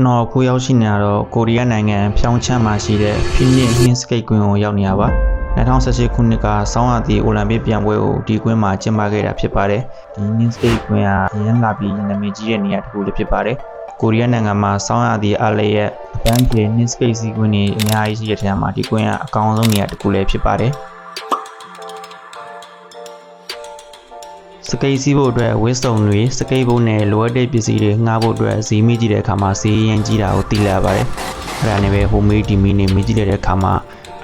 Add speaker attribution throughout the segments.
Speaker 1: ကျွန်တော်အခုရောက်ရှိနေရတော့ကိုရီးယားနိုင်ငံဖြောင်းချမ်းမှာရှိတဲ့ဖိနစ်နှင်းစကိတ်ကွင်းကိုရောက်နေရပါ2018ခုနှစ်ကဆောင်းရာသီအိုလံပစ်ပြိုင်ပွဲကိုဒီကွင်းမှာကျင်းပခဲ့တာဖြစ်ပါတယ်ဒီနှင်းစကိတ်ကွင်းကရန်လာပြီးနာမည်ကြီးတဲ့နေရာတစ်ခုလည်းဖြစ်ပါတယ်ကိုရီးယားနိုင်ငံမှာဆောင်းရာသီအားလျက်အပန်းဖြေနှင်းစကိတ်စီကွင်းတွေအများကြီးရှိတဲ့ထဲမှာဒီကွင်းကအကောင်းဆုံးနေရာတစ်ခုလည်းဖြစ်ပါတယ် စကိတ်စီးဖို့အတွက်ဝစ်စုံတွေစကိတ်ဘုတ်နဲ့လိုအပ်တဲ့ပစ္စည်းတွေငှားဖို့အတွက်ဈေးမိကြည့်တဲ့အခါမှာဈေးရန်ကြီးတာကိုသိလာပါတယ်။အဲ့ဒါနဲ့ပဲဟိုမေးဒီမီနဲ့မိကြည့်တဲ့အခါမှာ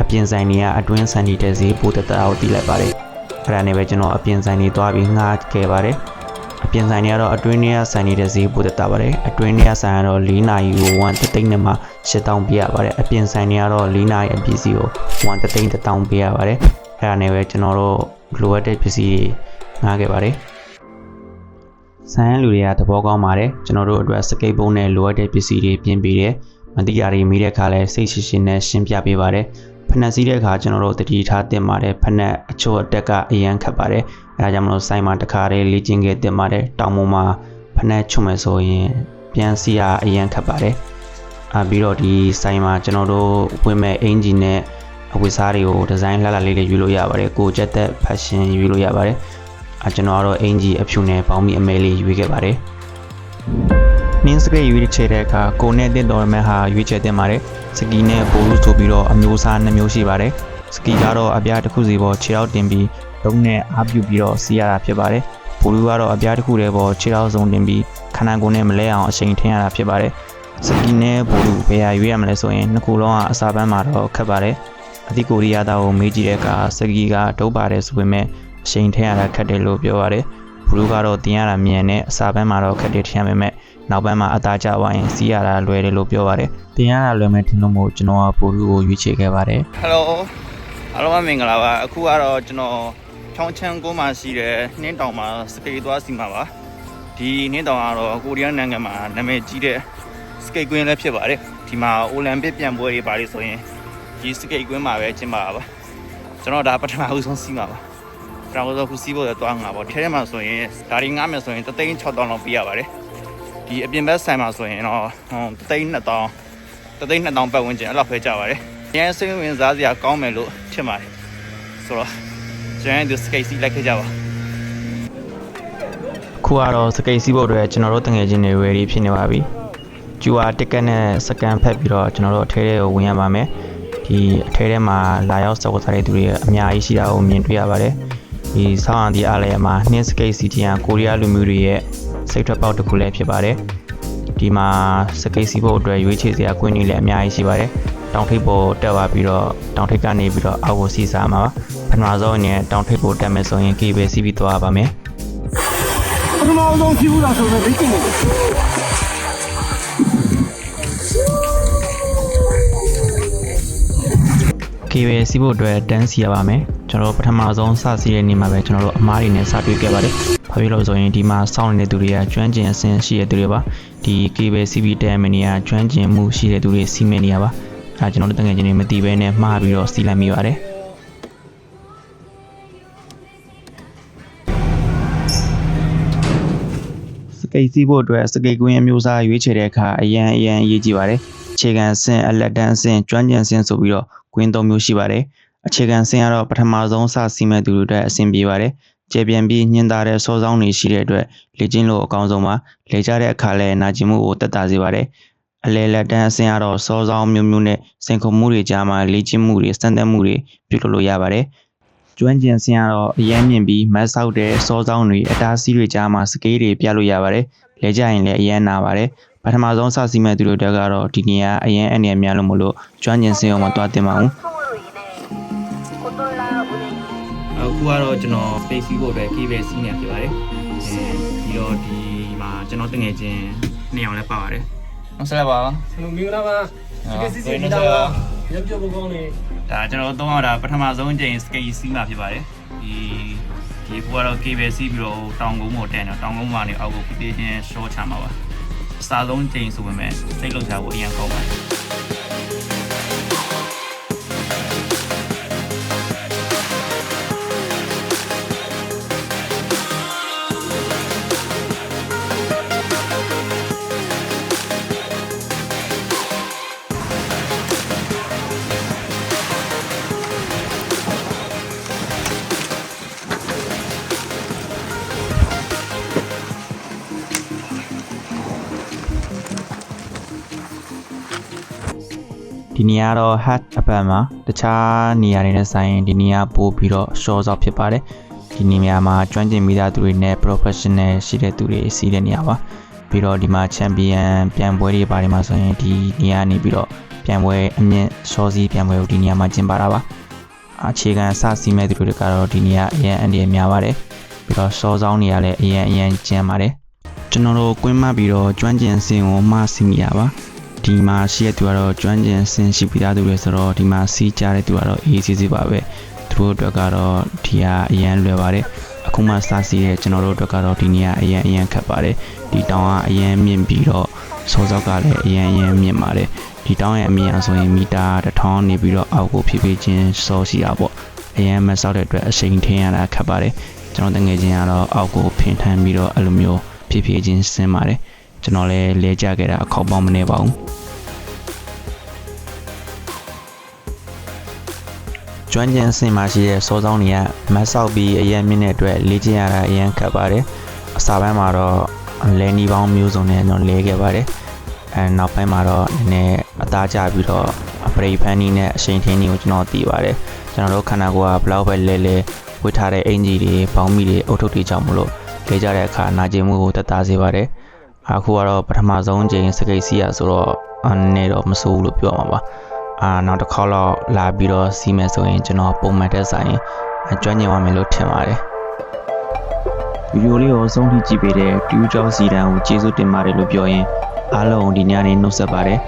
Speaker 1: အပြင်ဆိုင်တွေကအတွင်းဆိုင်တွေတဲ့ဈေးပိုတက်တာကိုသိလိုက်ပါတယ်။အဲ့ဒါနဲ့ပဲကျွန်တော်အပြင်ဆိုင်တွေသွားပြီးငှားခဲ့ပါတယ်။အပြင်ဆိုင်တွေကတော့အတွင်းတွေကဆိုင်နေတဲ့ဈေးပိုတက်တာပါတယ်။အတွင်းတွေကဆိုင်ကတော့၄နာရီကို1တိတ်နဲ့မှ8000ပေးရပါတယ်။အပြင်ဆိုင်တွေကတော့၄နာရီအပစ္စည်းကို1တိတ်1000ပေးရပါတယ်။အဲ့ဒါနဲ့ပဲကျွန်တော်တို့ လိုအပ်တဲ့ပစ္စည်းတွေငှားခဲ့ပါတယ်။ဆန်ရန်လူတွေကသဘောကောင်းပါတယ်ကျွန်တော်တို့အတွက်စကိတ်ဘုံနဲ့လိုအပ်တဲ့ပစ္စည်းတွေပြင်ပေးတယ်မတိယာတွေမိတဲ့ခါလဲစိတ်ရှိရှိနဲ့ရှင်းပြပေးပါတယ်ဖက်နှက်စည်းတဲ့ခါကျွန်တော်တို့တတိထားတင်ပါတယ်ဖက်နှက်အချို့အတက်ကအရန်ခတ်ပါတယ်အဲဒါကြောင့်မလို့စိုင်းမှာတစ်ခါတည်းလေ့ကျင့်ခဲ့တင်ပါတယ်တောင်ပေါ်မှာဖက်နှက်ချုံမယ်ဆိုရင်ပြန်စီရအရန်ခတ်ပါတယ်အာပြီးတော့ဒီစိုင်းမှာကျွန်တော်တို့ဝင်မဲ့အင်ဂျင်နဲ့ အဝတ်စားတွေကိုဒီဇိုင်းလှလှလေးလေးယူလို့ရပါတယ်ကိုချက်သက်ဖက်ရှင်ယူလို့ရပါတယ်အကျွန်တော်ကတော့အင်ဂျီအဖြူနဲ့ပေါင်းပြီးအမဲလေးရွေးခဲ့ပါတယ်။နင်းစကရွေးချယ်တဲ့အခါကိုနဲ့တင်တော်မဲ့ဟာရွေးချယ်တင်ပါတယ်။စကီနဲ့ဘိုးလူဆိုပြီးတော့အမျိုးအစားနှမျိုးရှိပါတယ်။စကီကတော့အပြားတစ်ခုစီပေါ်ခြေထောက်တင်ပြီးလုံးနဲ့အားပြုပြီးတော့စီးရတာဖြစ်ပါတယ်။ဘိုးလူကတော့အပြားတစ်ခုတည်းပေါ်ခြေထောက်စုံတင်ပြီးခန္ဓာကိုယ်နဲ့မလဲအောင်အချိန်ထင်းရတာဖြစ်ပါတယ်။စကီနဲ့ဘိုးလူဘယ်ဟာရွေးရမလဲဆိုရင်နှစ်ခုလုံးကအစာပန်းမှာတော့ခက်ပါတယ်။ အသီကိုရီးယားသားကိုမေးကြည့်တဲ့အခါစကီကဒုတ်ပါတယ်ဆိုပေမဲ့အချိန်ထည့်ရတာခက်တယ်လို့ပြောရတယ်။ဘလူးကတော့တင်ရတာမြန်နဲ့အစာပန်းမှာတော့ခက်တယ်ထင်ရပေမဲ့နောက်ပိုင်းမှာအသားကျသွားရင်စီးရတာလွယ်တယ်လို့ပြောရတယ်။တင်ရတာလွယ်မဲ့ထင်လို့မို့ကျွန်တော်ကဘလူးကိုရွေးချယ်ခဲ့ပါတယ်
Speaker 2: ဟယ်လိုအားလုံးပဲမင်္ဂလာပါအခုကတော့ကျွန်တော်ချောင်းချန်းကုန်းမှာရှိတဲ့နှင်းတောင်မှာစကေးသွားစီမှာပါဒီနှင်းတောင်ကတော့ကိုရီးယားနိုင်ငံမှာနာမည်ကြီးတဲ့စကေးကွင်းလည်းဖြစ်ပါတယ်ဒီမှာအိုလံပစ်ပြန့်ပွဲတွေပါလိဆိုရင် ဒီစကေးကွင်းမှာပဲကျင်းပတာပါကျွန်တော်ဒါပထမဦးဆုံးစီမှာပါပထမဦးဆုံးခုစီးဖို့တော့တွားငါပေါ့ထဲထဲမှာဆိုရင်ဒါရီငားမယ်ဆိုရင်3သိန်း6တောင်းလောက်ပေးရပါတယ်ဒီအပြင်ဘက်ဆိုင်မှာဆိုရင်တော့3သိန်း2တောင်း3သိန်း2တောင်းပတ်ဝန်းကျင်အဲ့လောက်ပဲကြပါတယ်။ရန်စိတ်ဝင်စားစရာကောင်းမယ်လို့ထင်ပါတယ်။ဆိုတော့ကျွန်တော်တို့စကိတ်စီလိုက်ခဲ့ကြပါ။
Speaker 1: ခုကတော့စကိတ်စီးဖို့အတွက်ကျွန်တော်တို့တငယ်ချင်းတွေ ready ဖြစ်နေပါပြီ။ QR ticket နဲ့စကန်ဖက်ပြီးတော့ကျွန်တော်တို့အထဲထဲကိုဝင်ရပါမယ်။ ဒီအထဲထဲမှာလာရောက်စောက်စားတဲ့သူတွေအများကြီးရှိတာကိုမြင်တွေ့ရပါတယ်။ဒီဆောင်းရံဒီအားလည်းမှာနှင်းစကိတ်စီတီယန်ကိုရီးယားလူမျိုးတွေရဲ့စိတ်ထွက်ပေါက်တစ်ခုလည်းဖြစ်ပါတယ်။ဒီမှာစကိတ်စီးဖို့အတွက်ရွေးချယ်စရာကွင်းတွေလည်းအများကြီးရှိပါတယ်။တောင်ထိပ်ပေါ်တက်သွားပြီးတော့တောင်ထိပ်ကနေပြီးတော့အောက်ကိုစီးစားမှာပါ။ပထမဆုံးအနေနဲ့တောင်ထိပ်ပေါ်တက်မယ်ဆိုရင် cable စီးပြီးသွားပါမယ်။
Speaker 3: ပထမဆုံးကြည့်ဘူးလားဆိုတော့လေ့ကျင့်နေတယ်
Speaker 1: KBL စီးဖို့အတွက်တန်းစီရပါမယ်ကျွန်တော်တို့ပထမဆုံးစစီးတဲ့နေ့မှာပဲကျွန်တော်တို့အမားတွေနဲ့စတွေ့ခဲ့ပါတယ်ဘာဖြစ်လို့လဲဆိုရင်ဒီမှာစောင့်နေတဲ့သူတွေကကျွမ်းကျင်အဆင့်ရှိတဲ့သူတွေပါဒီ KBL CB တဲမနီကကျွမ်းကျင်မှုရှိတဲ့သူတွေစီးမဲ့နေရပါအဲဒါကျွန်တော်တို့တကယ်ချင်းတွေမသိဘဲနဲ့မှားပြီးတော့စီးလိုက်မိပါတယ်စကိတ်စီးဖို့အတွက်စကိတ်ကွင်းအမျိုးအစားရွေးချယ်တဲ့အခါအရန်အရန်အရေးကြီးပါတယ် အခြေခံအဆင့်အလက်တန်းအဆင့်ကျွမ်းကျင်အဆင့်ဆိုပြီးတော့ကွင်းသုံးမျိုးရှိပါတယ်အခြေခံအဆင့်ကတော့ပထမဆုံးစစီးမဲ့သူတွေအတွက်အဆင်ပြေပါတယ်ကျေပြန်ပြီးညှင်သာတဲ့စောစောင်းတွေရှိတဲ့အတွက်လေ့ကျင့်လို့အကောင်းဆုံးပါလေကြတဲ့အခါလဲနာကျင်မှုကိုတက်တာစေပါတယ်အလဲလက်တန်းအဆင့်ကတော့စောစောင်းမျိုးမျိုးနဲ့စင်ခုံမှုတွေကြားမှာလေ့ကျင့်မှုတွေစံတက်မှုတွေပြုလုပ်လို့ရပါတယ်ကျွမ်းကျင်စင်ကတော့အရမ်းမြင့်ပြီးမတ်ဆောက်တဲ့စောစောင်းတွေအတားစီးတွေကြားမှာစကေးတွေပြလို့ရပါတယ်လဲကြရင်လည်းအရမ်းနာပါတယ် ပထမဆုံးစစီမဲ့သူတို့တက်ကတော့ဒီနေရာအရင်အနေအများလို့မလို့ကျွမ်းကျင်စင်းအောင်မသွားတင်ပါဘူး
Speaker 2: အခုကတော့ကျွန်တော် space ဖို့အတွက် cable စီးနေပြပါတယ်အဲပြီးတော့ဒီမှာကျွန်တော်တငယ်ချင်းနှစ်ယောက်လည်းပါပါတယ်ဟုတ်ဆက်ပါပါ
Speaker 3: ကျွန်တော်မင်္ဂလာပါဒီစီစီတာရပြပုံကောင်းနေ
Speaker 2: ဒါကျွန်တော်သုံးရတာပထမဆုံးအကြိမ် skate စီးမှာဖြစ်ပါတယ်ဒီဒီဘွားတော့ cable စီးပြီးတော့တောင်ကုန်းကိုတန်တော့တောင်ကုန်းမှာနေအောက်ကိုပြေးချင်း short ချမှာပါ စားဆုံးအကြိမ်ဆိုပေမဲ့စိတ်လှုပ်ရှားဖို့အရင်ကောင်းပါတယ်
Speaker 1: ဒီနေရာတော့ hat အပတ်မှာတခြားနေရာတွေနဲ့ဆိုင်ရင်ဒီနေရာပို့ပြီးတော့ short ဆောက်ဖြစ်ပါတယ်ဒီနေရာမှာကျွမ်းကျင်မိသားသူတွေနဲ့ professional ရှိတဲ့သူတွေစီးတဲ့နေရာပါပြီးတော့ဒီမှာ champion ပြန်ပွဲတွေပါတယ်မှာဆိုရင်ဒီနေရာနေပြီးတော့ပြန်ပွဲအမြင့် short စီးပြန်ပွဲကိုဒီနေရာမှာကျင်းပတာပါအခြေခံစစီမဲ့သူတွေကတော့ဒီနေရာအရင်အန်ဒီရများပါတယ်ပြီးတော့ short ဆောင်းနေရာလည်းအရင်အရင်ကျန်းပါတယ်ကျွန်တော်တို့ကွင်းမှပြီးတော့ကျွမ်းကျင်စင်ကိုမစီမိရပါ ဒီမှာရှိတဲ့သူကတော့ကျွမ်းကျင်ဆင်ရှိပြီးသားသူတွေဆိုတော့ဒီမှာစီးကြတဲ့သူကတော့အေးစီးစီးပါပဲသူတို့အတွက်ကတော့ဒီဟာအရန်လွယ်ပါတယ်အခုမှစစီးတဲ့ကျွန်တော်တို့အတွက်ကတော့ဒီနေရာအရန်အရန်ခက်ပါတယ်ဒီတောင်ကအရန်မြင့်ပြီးတော့စောစောကလည်းအရန်အရန်မြင့်ပါတယ်ဒီတောင်ရဲ့အမြင့်အဆိုရင်မီတာ1000နေပြီးတော့အောက်ကိုဖြည်းဖြည်းချင်းစောရှိတာပေါ့အရန်မဆောက်တဲ့အတွက်အချိန်ထင်းရတာခက်ပါတယ်ကျွန်တော်တငယ်ချင်းကတော့အောက်ကိုဖင်ထမ်းပြီးတော့အဲ့လိုမျိုးဖြည်းဖြည်းချင်းဆင်းပါတယ် ကျွန်တော်လည်းလဲကြခဲ့တာအခေါက်ပေါင်းမနေပါဘူးကျွမ်းကျင်အဆင့်မှာရှိတဲ့စောစောင်းတွေကမတ်ဆောက်ပြီးအရင်မြင့်တဲ့အတွက်လေ့ကျင့်ရတာအရင်ခက်ပါတယ်အစာပိုင်းမှာတော့လဲနီပေါင်းမျိုးစုံနဲ့တော့လဲခဲ့ပါတယ်အဲနောက်ပိုင်းမှာတော့နည်းနည်းအသားကျပြီးတော့ပရိဖန်နီနဲ့အချိန်ထင်းကြီးကိုကျွန်တော်သိပါတယ်ကျွန်တော်တို့ခန္ဓာကိုယ်ကဘလောက်ပဲလဲလဲဝတ်ထားတဲ့အင်ကြီးတွေပေါင်းမိတွေအုတ်ထုပ်တွေကြောင့်မလို့လဲကြတဲ့အခါနာကျင်မှုကိုတက်တာစေပါတယ် အခုကတော့ပထမဆုံးအချိန်စကိတ်စီးရဆိုတော့အနေတော့မဆိုးဘူးလို့ပြောမှာပါအာနောက်တစ်ခေါက်တော့လာပြီးတော့စီးမယ်ဆိုရင်ကျွန်တော်ပုံမှန်တက်ဆိုင်အကျွမ်းကျင်ပါမယ်လို့ထင်ပါတယ်ဗီဒီယိုလေးကိုအဆုံးထိကြည့်ပေးတဲ့တူးကြောစီတန်ကိုကျေးဇူးတင်ပါတယ်လို့ပြောရင်အားလုံးဒီညနေနှုတ်ဆက်ပါတယ်